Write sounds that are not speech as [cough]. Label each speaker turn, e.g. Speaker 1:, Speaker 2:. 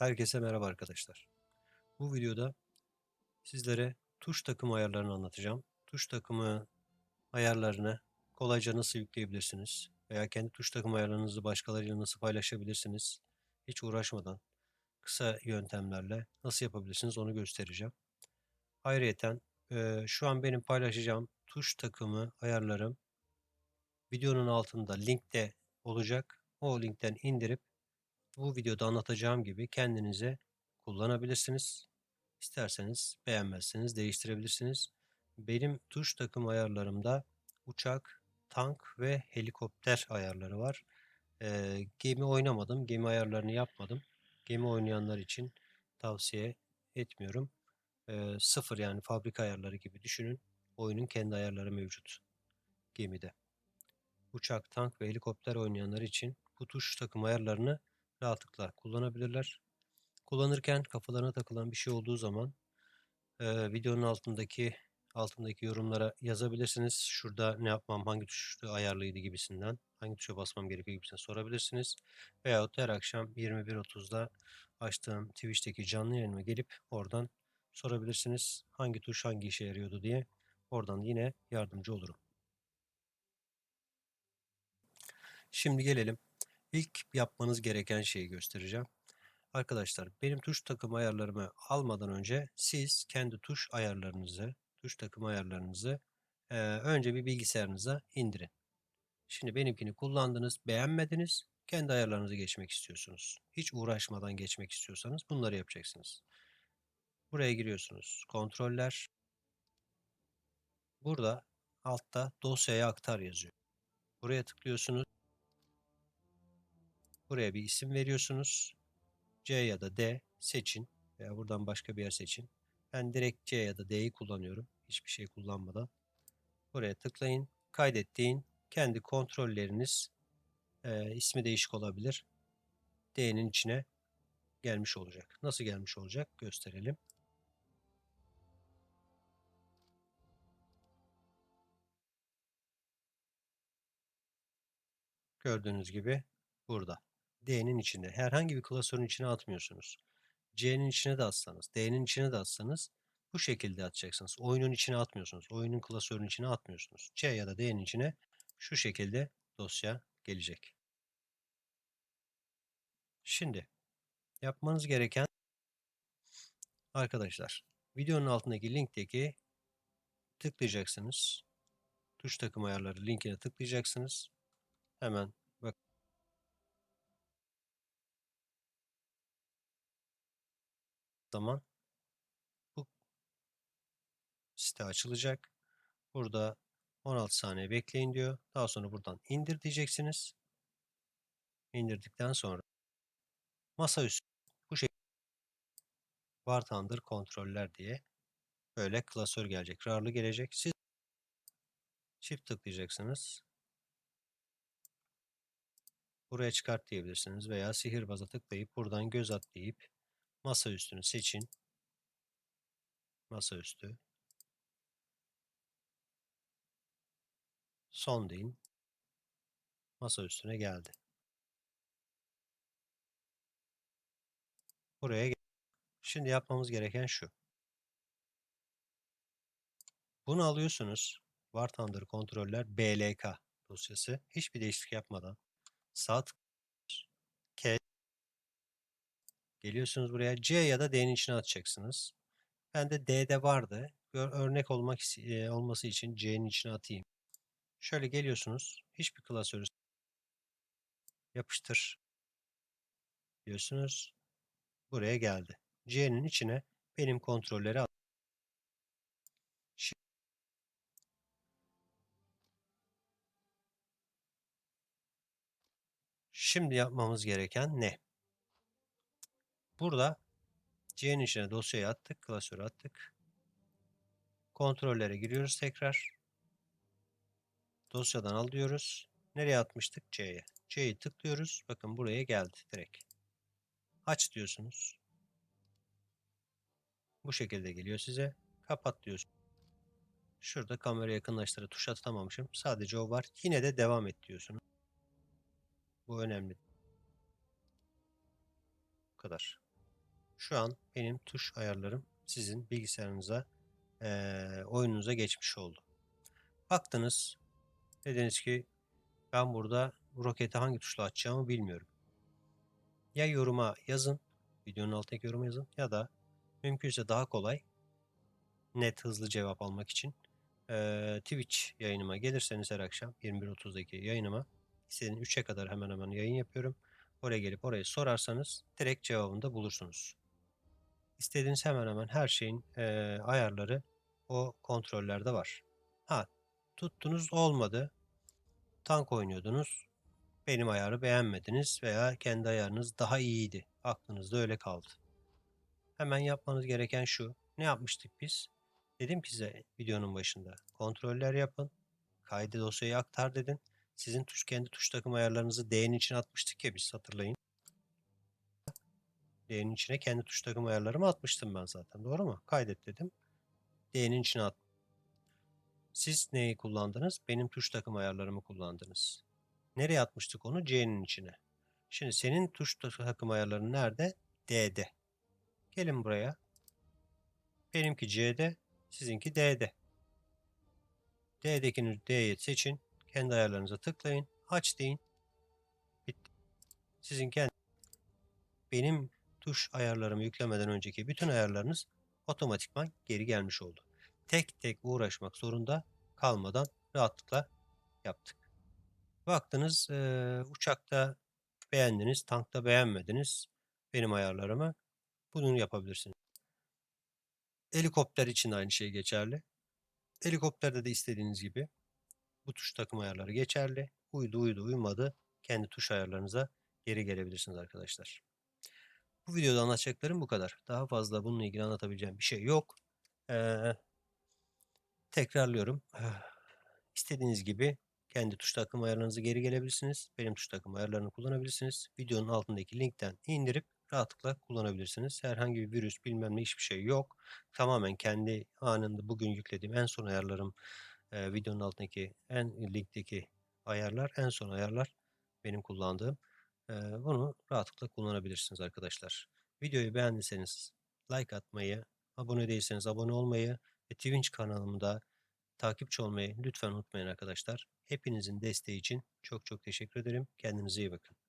Speaker 1: Herkese merhaba arkadaşlar. Bu videoda sizlere tuş takım ayarlarını anlatacağım. Tuş takımı ayarlarını kolayca nasıl yükleyebilirsiniz veya kendi tuş takım ayarlarınızı başkalarıyla nasıl paylaşabilirsiniz hiç uğraşmadan kısa yöntemlerle nasıl yapabilirsiniz onu göstereceğim. Ayrıyeten e, şu an benim paylaşacağım tuş takımı ayarlarım videonun altında linkte olacak. O linkten indirip bu videoda anlatacağım gibi kendinize kullanabilirsiniz. İsterseniz beğenmezseniz değiştirebilirsiniz. Benim tuş takım ayarlarımda uçak, tank ve helikopter ayarları var. Ee, gemi oynamadım. Gemi ayarlarını yapmadım. Gemi oynayanlar için tavsiye etmiyorum. Ee, sıfır yani fabrika ayarları gibi düşünün. Oyunun kendi ayarları mevcut gemide. Uçak, tank ve helikopter oynayanlar için bu tuş takım ayarlarını rahatlıkla kullanabilirler. Kullanırken kafalarına takılan bir şey olduğu zaman e, videonun altındaki altındaki yorumlara yazabilirsiniz. Şurada ne yapmam, hangi tuşu ayarlıydı gibisinden, hangi tuşa basmam gerekiyor gibisinden sorabilirsiniz. Veyahut her akşam 21.30'da açtığım Twitch'teki canlı yayınıma gelip oradan sorabilirsiniz. Hangi tuş hangi işe yarıyordu diye. Oradan yine yardımcı olurum. Şimdi gelelim İlk yapmanız gereken şeyi göstereceğim. Arkadaşlar benim tuş takım ayarlarımı almadan önce siz kendi tuş ayarlarınızı, tuş takım ayarlarınızı e, önce bir bilgisayarınıza indirin. Şimdi benimkini kullandınız, beğenmediniz, kendi ayarlarınızı geçmek istiyorsunuz. Hiç uğraşmadan geçmek istiyorsanız bunları yapacaksınız. Buraya giriyorsunuz. Kontroller. Burada altta dosyaya aktar yazıyor. Buraya tıklıyorsunuz. Buraya bir isim veriyorsunuz. C ya da D seçin veya buradan başka bir yer seçin. Ben direkt C ya da D'yi kullanıyorum. Hiçbir şey kullanmadan. Buraya tıklayın. Kaydettiğin kendi kontrolleriniz e, ismi değişik olabilir. D'nin içine gelmiş olacak. Nasıl gelmiş olacak gösterelim. Gördüğünüz gibi burada. D'nin içinde. Herhangi bir klasörün içine atmıyorsunuz. C'nin içine de atsanız, D'nin içine de atsanız bu şekilde atacaksınız. Oyunun içine atmıyorsunuz. Oyunun klasörünün içine atmıyorsunuz. C ya da D'nin içine şu şekilde dosya gelecek. Şimdi yapmanız gereken arkadaşlar videonun altındaki linkteki tıklayacaksınız. Tuş takım ayarları linkine tıklayacaksınız. Hemen zaman bu site açılacak. Burada 16 saniye bekleyin diyor. Daha sonra buradan indir diyeceksiniz. İndirdikten sonra masaüstü bu şekilde var tandır kontroller diye böyle klasör gelecek. RAR'lı gelecek. Siz çift tıklayacaksınız. Buraya çıkart diyebilirsiniz veya sihirbaza tıklayıp buradan göz at deyip Masa üstünü seçin. Masaüstü. Son deyin. Masa üstüne geldi. Buraya gel. Şimdi yapmamız gereken şu. Bunu alıyorsunuz. Var Thunder kontroller BLK dosyası. Hiçbir değişiklik yapmadan sağ tık Geliyorsunuz buraya C ya da D'nin içine atacaksınız. Ben de D'de vardı. Örnek olmak e, olması için C'nin içine atayım. Şöyle geliyorsunuz. Hiçbir klasörü yapıştır diyorsunuz. Buraya geldi. C'nin içine benim kontrolleri at. Şimdi yapmamız gereken ne? Burada C'nin içine dosyayı attık, klasörü attık. Kontrollere giriyoruz tekrar. Dosyadan al diyoruz. Nereye atmıştık? C'ye. C'yi tıklıyoruz. Bakın buraya geldi direkt. Aç diyorsunuz. Bu şekilde geliyor size. Kapat diyorsunuz. Şurada kamera yakınlaştırı tuş atamamışım. Sadece o var. Yine de devam et diyorsunuz. Bu önemli. Bu kadar. Şu an benim tuş ayarlarım sizin bilgisayarınıza, eee, oyununuza geçmiş oldu. Baktınız, dediniz ki ben burada bu roketi hangi tuşla açacağımı bilmiyorum. Ya yoruma yazın, videonun altındaki yoruma yazın ya da mümkünse daha kolay, net, hızlı cevap almak için eee, Twitch yayınıma gelirseniz her akşam 21.30'daki yayınıma istediğiniz 3'e kadar hemen hemen yayın yapıyorum. Oraya gelip orayı sorarsanız direkt cevabını da bulursunuz. İstediğiniz hemen hemen her şeyin eee, ayarları o kontrollerde var. Ha, tuttunuz olmadı. Tank oynuyordunuz. Benim ayarı beğenmediniz veya kendi ayarınız daha iyiydi. Aklınızda öyle kaldı. Hemen yapmanız gereken şu. Ne yapmıştık biz? Dedim ki size videonun başında. Kontroller yapın. Kaydı dosyayı aktar dedin. Sizin tuş kendi tuş takım ayarlarınızı D'nin içine atmıştık ya biz hatırlayın. D'nin içine kendi tuş takım ayarlarımı atmıştım ben zaten. Doğru mu? Kaydet dedim. D'nin içine at. Siz neyi kullandınız? Benim tuş takım ayarlarımı kullandınız. Nereye atmıştık onu? C'nin içine. Şimdi senin tuş takım ayarların nerede? D'de. Gelin buraya. Benimki C'de, sizinki D'de. D'dekini D'ye seçin. Kendi ayarlarınıza tıklayın. Aç deyin. Bitti. Sizin kendi benim tuş ayarlarımı yüklemeden önceki bütün ayarlarınız otomatikman geri gelmiş oldu. Tek tek uğraşmak zorunda kalmadan rahatlıkla yaptık. Baktınız eee, uçakta beğendiniz, tankta beğenmediniz benim ayarlarımı. Bunu yapabilirsiniz. Helikopter için aynı şey geçerli. Helikopterde de istediğiniz gibi bu tuş takım ayarları geçerli. Uydu uydu uymadı kendi tuş ayarlarınıza geri gelebilirsiniz arkadaşlar. Bu videoda anlatacaklarım bu kadar. Daha fazla bununla ilgili anlatabileceğim bir şey yok. Ee, tekrarlıyorum. [sighs] İstediğiniz gibi kendi tuş takım ayarlarınızı geri gelebilirsiniz. Benim tuş takım ayarlarını kullanabilirsiniz. Videonun altındaki linkten indirip rahatlıkla kullanabilirsiniz. Herhangi bir virüs bilmem ne hiçbir şey yok. Tamamen kendi anında bugün yüklediğim en son ayarlarım e, videonun altındaki en linkteki ayarlar en son ayarlar benim kullandığım. Bunu rahatlıkla kullanabilirsiniz arkadaşlar. Videoyu beğendiyseniz like atmayı, abone değilseniz abone olmayı ve Twitch kanalımda takipçi olmayı lütfen unutmayın arkadaşlar. Hepinizin desteği için çok çok teşekkür ederim. Kendinize iyi bakın.